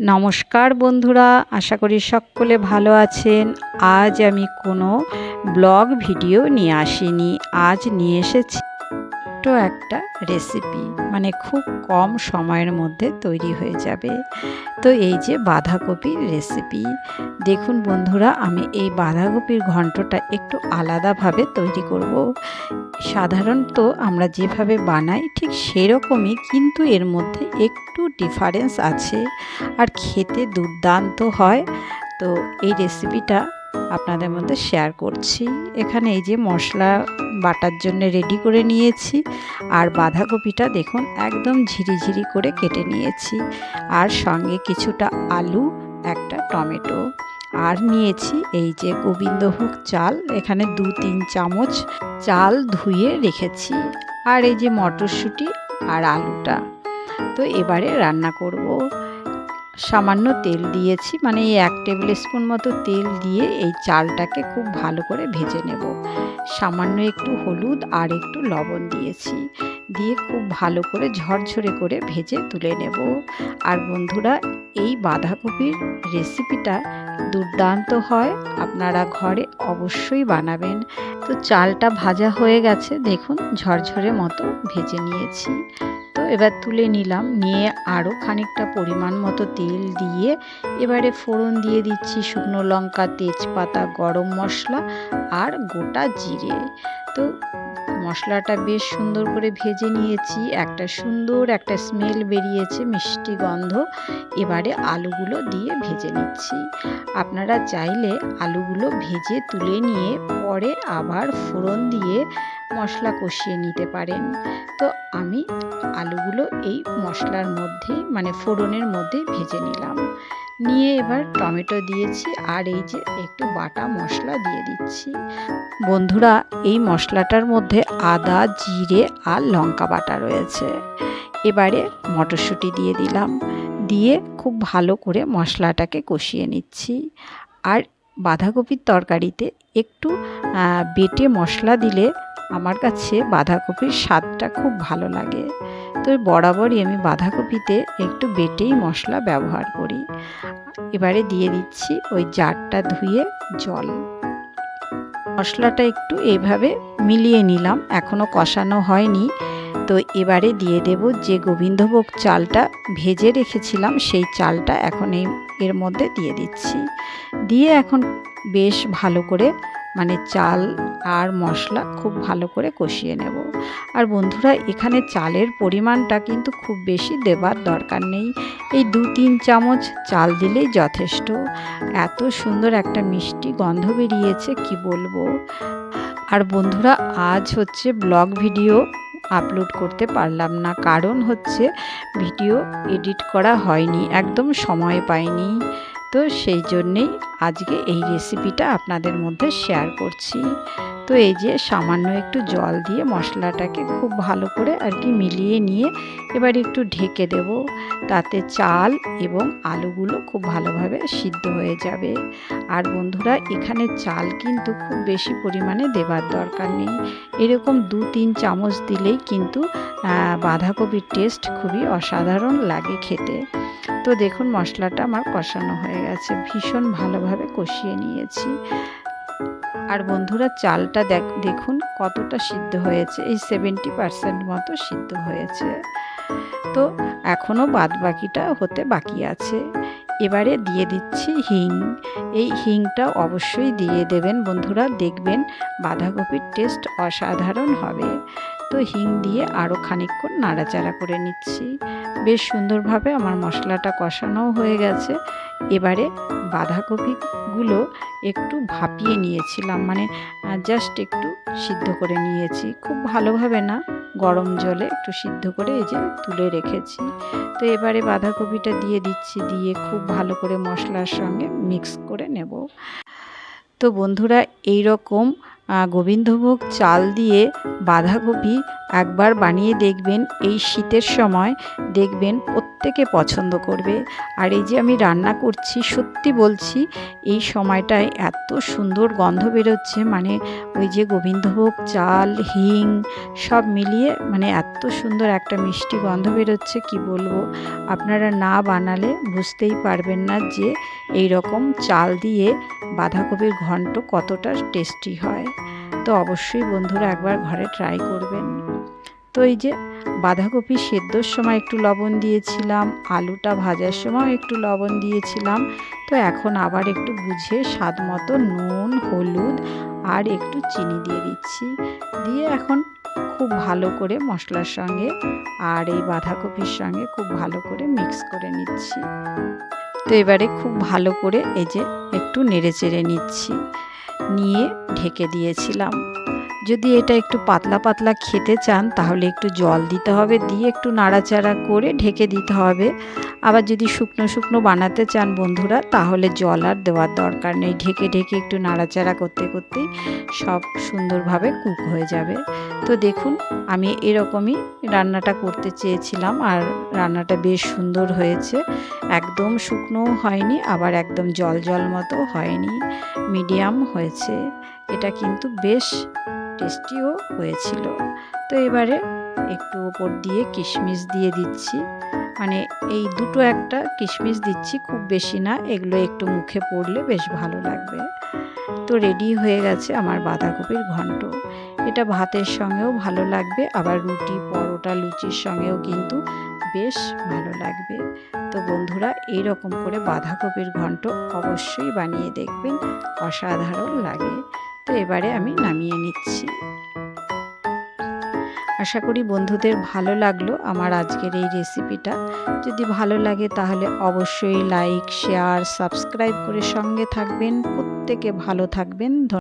নমস্কার বন্ধুরা, আশা করি সকলে ভালো আছেন। আজ আমি কোনো ব্লগ ভিডিও নিয়ে আসিনি। আজ নিয়ে এসেছি একটা রেসিপি মানে খুব কম সময়ের মধ্যে তৈরি হয়ে যাবে। তো এই যে বাঁধাকপির রেসিপি দেখুন বন্ধুরা, আমি এই বাঁধাকপির ঘন্টটা একটু আলাদাভাবে তৈরি করব। সাধারণত আমরা যেভাবে বানাই ঠিক সেরকমই কিন্তু এর মধ্যে একটু ডিফারেন্স আছে। আর খেতে দুর্দান্ত হয়। তো এই রেসিপিটা আপনাদের মধ্যে শেয়ার করছি। এখানে এই যে মশলা বাটার জন্য রেডি করে নিয়েছি আর বাঁধাকপিটা দেখুন একদম ঝিরিঝিরি করে কেটে নিয়েছি। আর সঙ্গে কিছুটা আলু, একটা টমেটো। আর নিয়েছি এই যে গোবিন্দভোগ চাল, এখানে দু তিন চামচ চাল ধুয়ে রেখেছি। আর এই যে মটরশুঁটি আর আলুটা। তো এবারে রান্না করব। সামান্য তেল দিয়েছি মানে এই এক টেবিল স্পুন মতো তেল দিয়ে এই চালটাকে খুব ভালো করে ভেজে নেব। সামান্য একটু হলুদ আর একটু লবণ দিয়েছি, দিয়ে খুব ভালো করে ঝরঝরে করে ভেজে তুলে নেব। আর বন্ধুরা, এই বাঁধাকপির রেসিপিটা দুর্দান্ত হয়, আপনারা ঘরে অবশ্যই বানাবেন। তো চালটা ভাজা হয়ে গেছে, দেখুন ঝরঝরে মতো ভেজে নিয়েছি। এবার তুলে নিলাম। নিয়ে আরও খানিকটা পরিমাণ মতো তেল দিয়ে এবারে ফোড়ন দিয়ে দিচ্ছি শুকনো লঙ্কা, তেজপাতা, গরম মশলা আর গোটা জিরে। তো মশলাটা বেশ সুন্দর করে ভেজে নিয়েছি। একটা সুন্দর একটা স্মেল বেরিয়েছে, মিষ্টি গন্ধ। এবারে আলুগুলো দিয়ে ভেজে নিচ্ছি। আপনারা চাইলে আলুগুলো ভেজে তুলে নিয়ে পরে আবার ফোড়ন দিয়ে মশলা কষিয়ে নিতে পারেন। তো আমি আলুগুলো এই মশলার মধ্যেই মানে ফোড়নের মধ্যে ভেজে নিলাম। নিয়ে এবার টমেটো দিয়েছি আর এই যে একটু বাটা মশলা দিয়ে দিচ্ছি। বন্ধুরা, এই মশলাটার মধ্যে আদা, জিরে আর লঙ্কা বাটা রয়েছে। এবারে মটরশুঁটি দিয়ে দিলাম। দিয়ে খুব ভালো করে মশলাটাকে কষিয়ে নিচ্ছি। আর বাঁধাকপির তরকারিতে একটু বেটে মশলা দিলে আমার কাছে বাঁধাকপির স্বাদটা খুব ভালো লাগে। তো বরাবরই আমি বাঁধাকপিতে একটু বেটেই মশলা ব্যবহার করি। এবারে দিয়ে দিচ্ছি ওই জারটা ধুয়ে জল। মশলাটা একটু এইভাবে মিলিয়ে নিলাম এখনও কষানো হয়নি। তো এবারে দিয়ে দেব যে গোবিন্দভোগ চালটা ভেজে রেখেছিলাম, সেই চালটা এখন এই, এর মধ্যে দিয়ে দিচ্ছি। দিয়ে এখন বেশ ভালো করে মানে চাল আর মশলা খুব ভালো করে কষিয়ে নেব। আর বন্ধুরা, এখানে চালের পরিমাণটা কিন্তু খুব বেশি দেবার দরকার নেই। এই দু তিন চামচ চাল দিলেই যথেষ্ট। এত সুন্দর একটা মিষ্টি গন্ধ বেরিয়েছে, কি বলব? আর বন্ধুরা, আজ হচ্ছে ব্লগ ভিডিও আপলোড করতে পারলাম না। কারণ হচ্ছে ভিডিও এডিট করা হয়নি, একদম সময় পাইনি। তো সেই জন্যেই আজকে এই রেসিপিটা আপনাদের মধ্যে শেয়ার করছি। তো এই যে সামান্য একটু জল দিয়ে মশলাটাকে খুব ভালো করে আর কি মিলিয়ে নিয়ে এবার একটু ঢেকে দেব। তাতে চাল এবং আলুগুলো খুব ভালোভাবে সিদ্ধ হয়ে যাবে। আর বন্ধুরা, এখানে চাল কিন্তু খুব বেশি পরিমাণে দেবার দরকার নেই। এরকম দু তিন চামচ দিলেই কিন্তু বাঁধাকপির টেস্ট খুবই অসাধারণ লাগে খেতে। তো দেখুন, মশলাটা আমার কষানো হয়ে গেছে। ভীষণ ভালোভাবে কষিয়ে নিয়েছি। আর বন্ধুরা, চালটা দেখ, দেখুন কতটা সিদ্ধ হয়েছে। এই সেভেন্টি পারসেন্ট মতো সিদ্ধ হয়েছে। তো এখনও বাদ বাকিটা হতে বাকি আছে। এবারে দিয়ে দিচ্ছি হিং। এই হিংটা অবশ্যই দিয়ে দেবেন বন্ধুরা। দেখবেন বাঁধাকপির টেস্ট অসাধারণ হবে। তো হিং দিয়ে আরও খানিকক্ষণ নাড়াচাড়া করে নিচ্ছি। বেশ সুন্দরভাবে আমার মশলাটা কষানোও হয়ে গেছে। এবারে বাঁধাকপিগুলো একটু ভাপিয়ে নিয়েছিলাম মানে জাস্ট একটু সিদ্ধ করে নিয়েছি। খুব ভালোভাবে না, গরম জলে একটু সিদ্ধ করে এই যে তুলে রেখেছি। তো এবারে বাঁধাকপিটা দিয়ে দিচ্ছি, দিয়ে খুব ভালো করে মশলার সঙ্গে মিক্স করে নেব। তো বন্ধুরা এই রকম গোবিন্দভোগ চাল দিয়ে বাঁধাকপি একবার বানিয়ে দেখবেন, এই শীতের সময় দেখবেন প্রত্যেকে পছন্দ করবে। আর এই যে আমি রান্না করছি, সত্যি বলছি, এই সময়টায় এত সুন্দর গন্ধ বেরোচ্ছে মানে ওই যে গোবিন্দভোগ চাল, হিং, সব মিলিয়ে মানে এত সুন্দর একটা মিষ্টি গন্ধ বেরোচ্ছে, কি বলব? আপনারা না বানালে বুঝতেই পারবেন না যে এই রকম চাল দিয়ে বাঁধাকপির ঘন্ট কতটা টেস্টি হয়। তো অবশ্যই বন্ধুরা একবার ঘরে ট্রাই করবেন। তো এই যে বাঁধাকপি সেদ্ধর সময় একটু লবণ দিয়েছিলাম, আলুটা ভাজার সময় একটু লবণ দিয়েছিলাম। তো এখন আবার একটু বুঝে স্বাদ মতো নুন, হলুদ আর একটু চিনি দিয়ে দিচ্ছি। দিয়ে এখন খুব ভালো করে মশলার সঙ্গে আর এই বাঁধাকপির সঙ্গে খুব ভালো করে মিক্স করে নিচ্ছি। তো এবারে খুব ভালো করে এই যে একটু নেড়ে চেড়ে নিচ্ছি। নিয়ে ঢেকে দিয়েছিলাম। যদি এটা একটু পাতলা পাতলা খেতে চান, তাহলে একটু জল দিতে হবে, দিয়ে একটু নাড়াচাড়া করে ঢেকে দিতে হবে। আবার যদি শুকনো শুকনো বানাতে চান বন্ধুরা, তাহলে জল আর দেওয়ার দরকার নেই। ঢেকে ঢেকে একটু নাড়াচাড়া করতে করতেই সব সুন্দরভাবে কুক হয়ে যাবে। তো দেখুন, আমি এরকমই রান্নাটা করতে চেয়েছিলাম আর রান্নাটা বেশ সুন্দর হয়েছে। একদম শুকনোও হয়নি, আবার একদম জল জল মতো হয়নি। মিডিয়াম হয়েছে। এটা কিন্তু বেশ টেস্টিও হয়েছিল। তো এবারে একটু ওপর দিয়ে কিশমিশ দিয়ে দিচ্ছি। মানে এই দুটো একটা কিশমিশ দিচ্ছি, খুব বেশি না, এগুলো একটু মুখে পড়লে বেশ ভালো লাগবে। তো রেডি হয়ে গেছে আমার বাঁধাকপির ঘন্ট। এটা ভাতের সঙ্গেও ভালো লাগবে, আবার রুটি, পরোটা, লুচির সঙ্গেও কিন্তু বেশ ভালো লাগবে। তো বন্ধুরা এই রকম করে বাঁধাকপির ঘন্ট অবশ্যই বানিয়ে দেখবেন, অসাধারণ লাগে। তো এবারে আমি নামিয়ে নিচ্ছি। আশা করি বন্ধুদের ভালো লাগল আমার আজকের এই রেসিপিটা। যদি ভালো লাগে তাহলে অবশ্যই লাইক, শেয়ার, সাবস্ক্রাইব করে সঙ্গে থাকবেন। প্রত্যেকে ভালো থাকবেন।